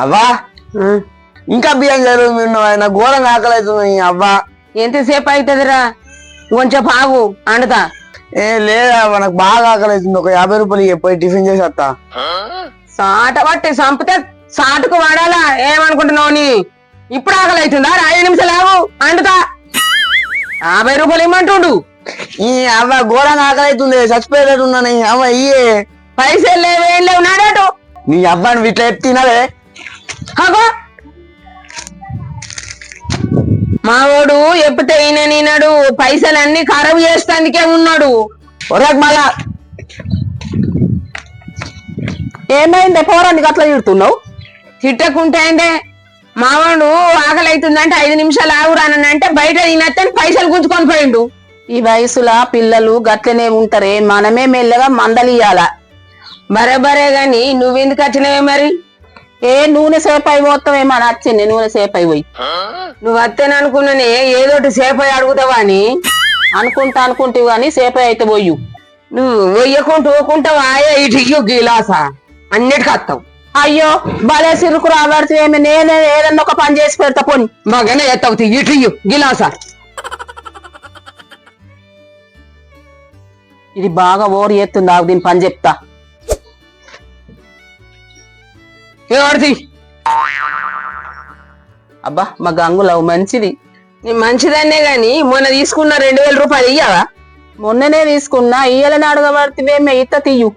అవ్వా? ఇంకా బియ్యం జరుగుతుంది నాకు ఘోరంగా ఆకలి అవుతుంది అవ్వా. ఎంతసేపు అవుతుందిరా కొంచెం ఆగు అండుతా. ఏ లేదా నాకు బాగా ఆకలి అవుతుంది ఒక యాభై రూపాయలు పోయి టిఫిన్ చేసి వస్తా సాట పట్టి సంపితే సాటుకు వాడాలా? ఏమనుకుంటున్నావు నీ? ఇప్పుడు ఆకలి అవుతుందా రా, ఐదు నిమిషాలు ఆగు అండుతా. యాభై రూపాయలు ఇమ్మంటుండు. ఈ అవ్వ ఘోరంగా ఆకలి అవుతుంది చచ్చిపోయేటట్టు ఉన్నాను అవ్వ ఇయ్యే. పైసలు లేవు ఏం లేవు నాడేటు. నీ అబ్బాని ఇట్లా చెప్తినవే అగో. మావాడు ఎప్పుడు ఈయన నీనాడు పైసలన్నీ ఖరాబ్ చేస్తానికే ఉన్నాడు. ఒరేక్ మళ్ళా. ఏమైంది? పోరానికి అట్లా తిడుతున్నావు? తిట్టకుంటే అంటే మావాడు ఆకలి అవుతుందంటే ఐదు నిమిషాలు ఆగురానంటే బయట తినత్తని పైసలు గుంజుకొని పోయిండు. ఈ వయసులో పిల్లలు గట్లనే ఉంటారే మనమే మెల్లగా మందలియాల బరే గాని నువ్వెందుకు వచ్చినవే మరి? ఏ నూనె సేపు అయిపోతావేమో అని వచ్చింది నూనె సేపు అయిపోయి నువ్వు వత్తేనే అనుకున్నానే ఏదోటి సేపు అయి అడుగుతావా అని? అనుకుంటా అనుకుంటావు గాని సేపు అయితే పోయు. నువ్వు వెయ్యకుంటూ ఊకుంటావా ఇటు గిలాసా? అన్నిటికీ వస్తావు అయ్యో భలే సిరుకు రాబడుతుంది నేనే ఏదన్నా ఒక పని చేసి పెడతా పోని. బాగానే ఎత్తావు ఇటు గిలాసా? ఇది బాగా ఓరి ఎత్తుంది ఆగు దీని పని చెప్తా. ఏవాడిది అబ్బా మా గంగులవు మంచిది. నీ మంచిదన్నే గాని మొన్న తీసుకున్న రెండు వేల రూపాయలు ఇయ్యావా? మొన్ననే తీసుకున్నా ఇయ్యాలని అడగబడితే ఇత్త తీయు.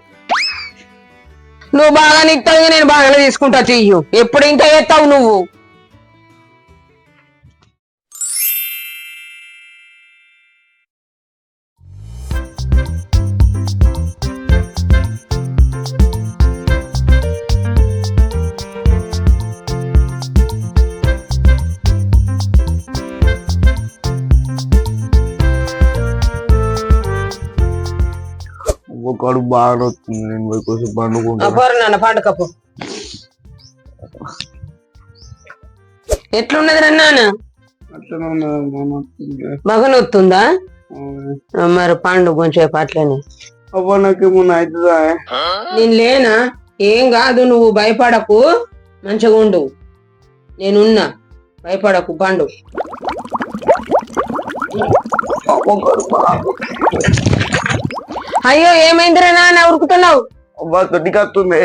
నువ్వు బాగా నిక్తావు నేను బాగానే తీసుకుంటా తీయు. ఎప్పుడు ఇంత ఎత్తావు నువ్వు? కడుపు బాగా వస్తుంది. నేను పోయి కొంచెం పండుకుంటా. అపోరు నాన్న పండుకప్పు ఎట్లున్నది రా నాన్న? అట్లనే ఉన్నది, బాగా వస్తుంది. మరి పండు కొంచెం అట్లనే అవ్వ నాకేమన్నా అవుతుందా నేను లేనా? ఏం కాదు నువ్వు భయపడకు. మంచిగా ఉండు. నేనున్నా. భయపడకు పండు. అయ్యో ఏమైందిరా నాన్న? ఉరుకుతున్నావు? అబ్బా తొట్టికి కత్తుంది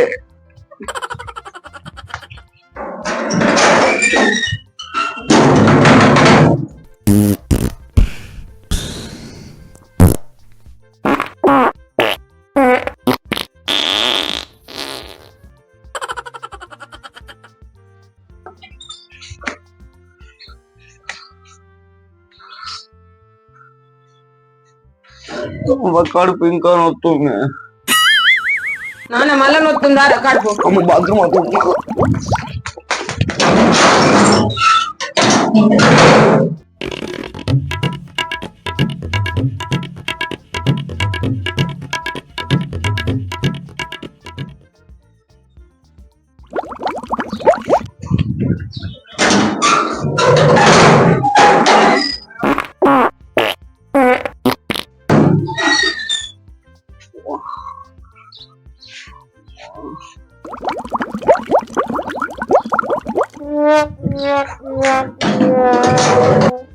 అవ్వ కడుపు ఇంకా నొస్తుంది నాన్న మళ్ళా నొత్తుందా? కడుపు. అమ్మ బాత్రూమ్ అవుతుంది olmuş. Yeah, yeah, yeah, yeah.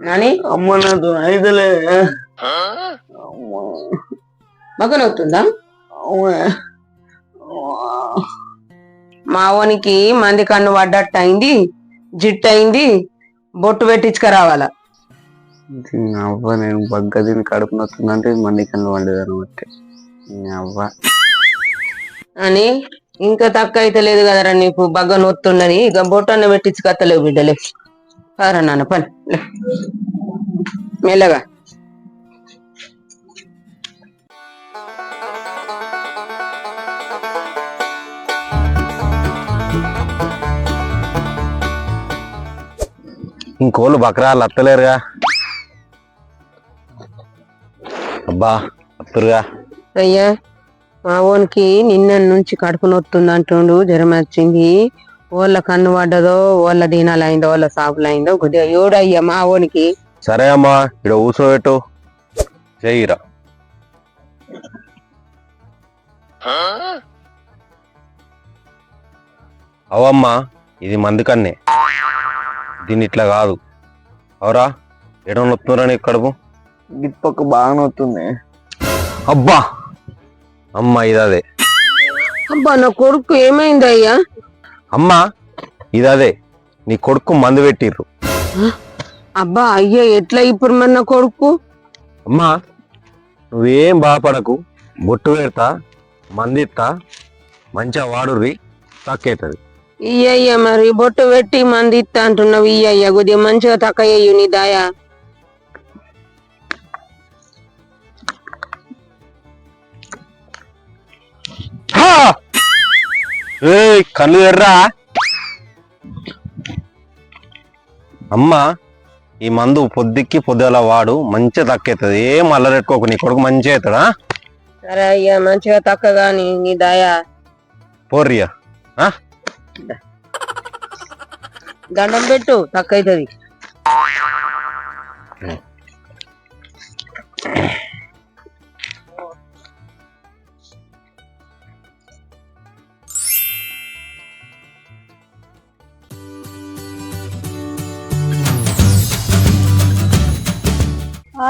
Nani? అమ్మ నాతో అయితలే అమ్మ. బాగా నొత్తుందా అమ్మ మా ఓనికి మంది కన్ను పడ్డట్టు అయింది జిట్టు అయింది బొట్టు పెట్టించుకురావాల. అవ్వ నేను బగ్గ దీన్ని కడుపు నొత్తుందంటే మండి కళ్ళు వండేదాన్ని బట్టి అవ్వ. అని ఇంకా తక్కువ అయితే లేదు కదరా నీకు బాగా నొత్తుందని ఇక బొట్టు అన్న పెట్టించుకత్తలేవు బిడ్డలే. పారా నాన్న పని. మెల్లగా. ఇంకోళ్ళు బకరాలు అత్తలేరుగా. అబ్బా అత్తురుగా. అయ్యా మా ఓనికి నిన్న నుంచి కడుపు నొత్తుంది అంటుండు జ్వరం వచ్చింది. వాళ్ళ కన్ను పడ్డదో వాళ్ళ దీనాలైందో వాళ్ళ సాపులైందో కొద్దిగా ఏడయ్యా మా ఓనికి. సరే అమ్మా ఇక్కడ కూర్చోబెట్టు. చెయ్యిరా అవమ్మా ఇది మంది కన్నే దీన్ని ఇట్లా కాదు. అవరా ఎడం నొత్తురా నీకు కడుపు? గిప్పకు బాగా నొత్తుంది. అబ్బా అమ్మా ఇది అదే అబ్బా నా కొడుకు ఏమైందయ్యా? అమ్మా ఇది అదే నీ కొడుకు మందు పెట్టిర్రు. అబ్బా అయ్యా ఎట్లా ఇప్పుడు మన కొడుకు? అమ్మా నువ్వేం బాధపడకు. బొట్టు పెడతా మందిస్తా మంచిగా వాడుర్రి తక్కువవుతుంది ఇయ్యయ్యా మరి బొట్టు పెట్టి మంది ఇస్తా అంటున్నావు ఇయ్యయ్యా కొద్దిగా మంచిగా తక్కయ్యు నీ దాయా. ఏయ్ కళ్ళు ఎర్రా? అమ్మా ఈ మందు పొద్దుక్కి పొద్దుల వాడు మంచిగా తక్కువవుతుంది ఏం అల్లరెట్టుకోకు నీ కొడుకు మంచిగా అవుతాడా సరే అయ్యా మంచిగా తక్కగా నీ నీ దాయా. పోర్రియా దండం పెట్టు తక్కైతది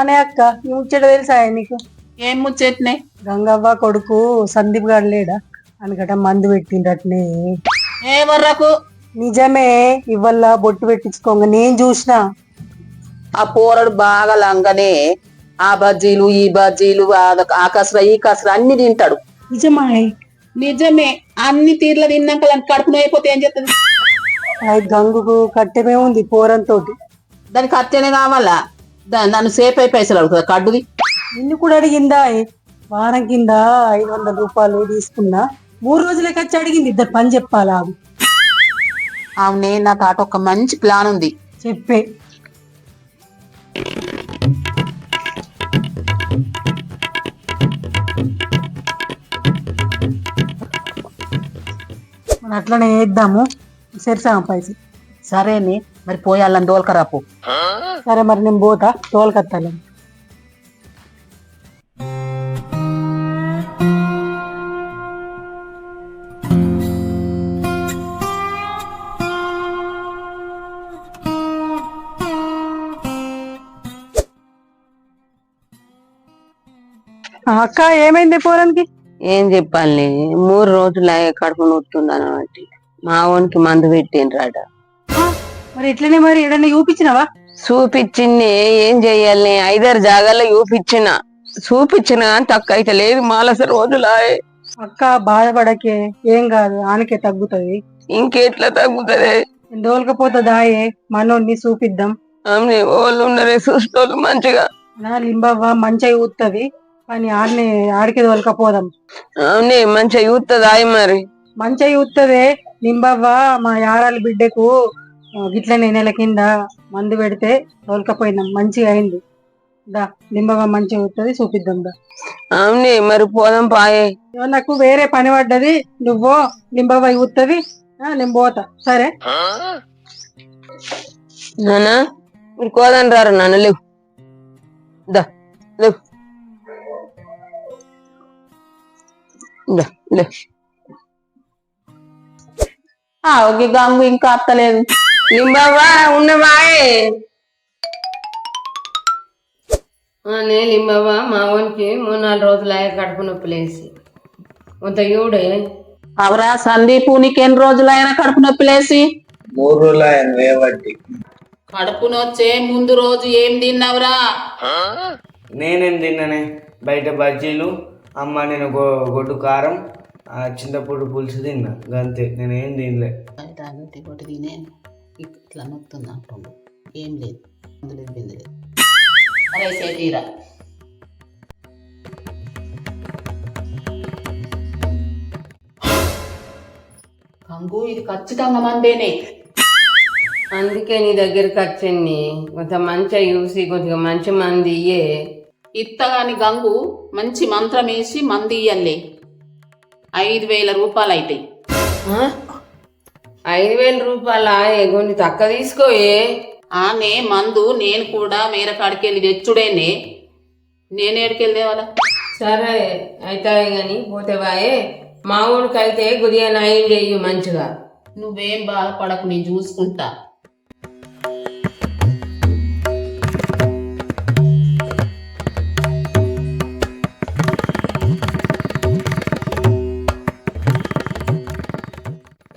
ఆనే అక్క ఈ ముచ్చట తెలుసా నీకు ఏం ముచ్చట్నే? గంగవ్వ కొడుకు సందీప్ గారు లేడా? అనకట మందు పెట్టిండటనే ఏ వర్రకు నిజమే ఇవల్ల బొట్టు పెట్టించుకోంగ నేను చూసిన. ఆ పోరడు బాగా లంగనే ఆ బజ్జీలు ఈ బజ్జీలు ఆ- ఆ కసర ఈ కసర అన్ని తింటాడు. నిజమా నిజమే అన్ని తీర్ల తిన్నాక దానికి కడుపున అయిపోతే ఏం చేస్తుంది అది గంగుకు కట్టెమే ఉంది పోరంతోటి. దానికి అత్తేనే కావాలా? దాన్ని సేఫ్ అయి పైసలు అడుగుతుంది? కడ్డుది నిన్ను కూడా అడిగిందా? వారం కింద ఐదు వందల రూపాయలు తీసుకున్నా. మూడు రోజులకి వచ్చి అడిగింది ఇద్దరు పని చెప్పాలా? ఆమె. అవునే నా తాట ఒక మంచి ప్లాన్ ఉంది. చెప్పే. అట్లనే వేద్దాము సరిసాము పైసలు. సరేనే. మరి పోయి వాళ్ళని దోలకరాపు సరే మరి నేను పోతా తోలుకత్తాను అక్క ఏమైంది పోరానికి? ఏం చెప్పాలి మూడు రోజులు అయ్యే కడుపు నొత్తుంది అనమాట మా ఓనికి మందు పెట్టిండ్రాట. మరి ఇట్లనే మరి ఏడన్నా చూపించినావా? చూపించింది ఏం చెయ్యాలి? ఐదారు జాగాల్లో చూపించిన. చూపించిన కానీ తక్కువ అయితే లేదు మాలస రోజులాయే. అక్క బాధపడకే ఏం కాదు ఆనకే తగ్గుతుంది. ఇంకెట్లా తగ్గుతుంది? దోలకపోతే దాయే మనోడిని చూపిద్దాం. వాళ్ళు ఉన్నరే చూసుకోవాలి మంచిగా. నా లింబవ్వ మంచిగా ఊతుంది కానీ ఆడనే ఆడికి దోలకపోదాం అవునే మంచిగా ఆయి మరి. మంచిగా ఊత్తదే లింబవ్వ మా యారాల బిడ్డకు గిట్లనే నెల కింద మందు పెడితే తోలకపోయినాం మంచిగా అయింది. దా లింబవ్వ మంచిగా ఊతుంది చూపిద్దాం దా. అవునే మరి పోదాం పాయే. నాకు వేరే పని పడ్డది నువ్వో లింబవ్వ ఊత్తది ఆ, నేను పోతా. సరే? నానా మీరు కోదని రారు నాన్న లేవు. దా లేవు. దా లే ఆ ఒక గంగు ఇంకా అత్తలేదు. లింబావా ఉన్నవాయే. నే లింబావా మా వానికి మూడు నాలుగు రోజులు అయ్యే కడుపు నొప్పి లేసి కొంత ఇవుడే అవరా సందీపు ఎన్ని రోజులైనా కడుపు నొప్పి లేసి మూడు రోజులు వేవట్టి కడుపు నొచ్చే ముందు రోజు ఏం తిన్నావురా? నేనేం తిన్నానే? బయట బజ్జీలు అమ్మ నేను గొడ్డు కారం ఆ చింతపొడి పులుసు తిన్నా. అంతే నేను తినలే. ఒకటి ఇట్లా నొత్తుంది అంటుండు ఏం లేదు. అందులో ఇబ్బంది లేదు. అరే సేతీరా కంగు ఇది ఖచ్చితంగా మందేనే. అందుకే నీ దగ్గరికి వచ్చింది కొంచెం మంచిగా చూసి కొద్దిగా మంచి మంది ఇయ్యే. ఇత్తగాని గంగు మంచి మంత్రం వేసి మంది ఇయ్యలే ఐదు వేల రూపాయలు అవుతాయి ఆ? ఐదు వేల రూపాయల కొన్ని తక్కువ తీసుకోయే. ఆనే మందు నేను కూడా మేర కాడికి వెళ్ళి తెచ్చుడేనే. నేను ఏడికెళ్ళి తేవాలా సరే అయితే కానీ పోతే బాయే మా ఊరికి అయితే కొద్దిగా నయం చెయ్యి మంచిగా. నువ్వేం బాధపడకు నేను చూసుకుంటా.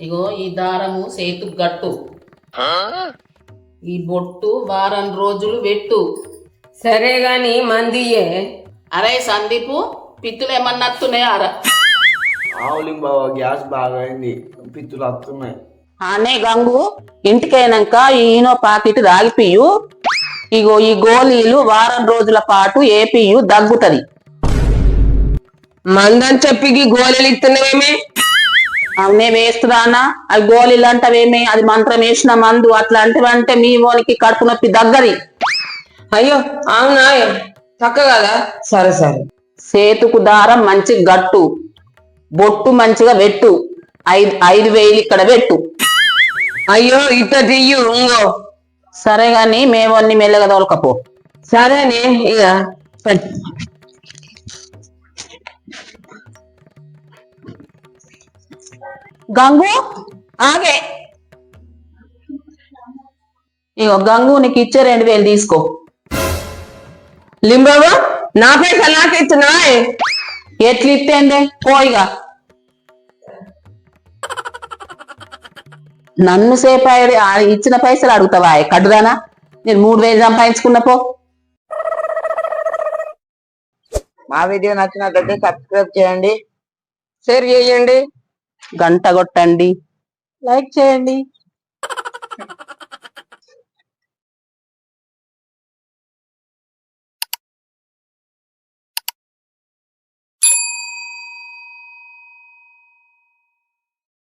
ఇగో ఈ దారము సేతు గట్టు. ఈ బొట్టు వారం రోజులు పెట్టు సరే గాని మందియే. అరే సందీపు పిత్తులు ఏమన్నా ఆవులింగ్ బాబా గ్యాస్ బాగా అయింది పిత్తులు వస్తున్నాయి అనే గంగు ఇంటికైనాక ఈనో పాకెట్ రాగిపియు ఇగో ఈ గోళీలు వారం రోజుల పాటు ఏపియు దగ్గుతది. మందని చెప్పి గోళీలు ఇస్తున్నావేమే అవునే వేస్తురానా అవి గోళీలు అంటవేమి అది మంత్రం వేసిన మందు అట్లాంటివంటే మీ ఓనికి కడుపు నొప్పి దగ్గరి. అయ్యో అవునా? చక్క కదా సరే సరే. సేతుకు దారం మంచి గట్టు. బొట్టు మంచిగా పెట్టు ఐదు ఐదు వేలు ఇక్కడ పెట్టు అయ్యో ఇట్ట తీయు ఇంగో సరే గాని మేమన్ని మెల్లగా తోలకపో. సరేనే ఇక పెట్టు. గంగు? ఆగే. ఇగో గంగు నీకు ఇచ్చే రెండు వేలు తీసుకో. లింబాబు నా పైసలు నాకు ఇచ్చినా ఎట్లు ఇస్తేందే పోయిగా నన్ను సేపు ఆ ఇచ్చిన పైసలు అడుగుతావా? కడ్డుదానా నేను మూడు వేలు సంపాదించుకున్న పో. మా వీడియో నచ్చినట్లయితే సబ్స్క్రైబ్ చేయండి. షేర్ చేయండి. గంట కొట్టండి. లైక్ చేయండి.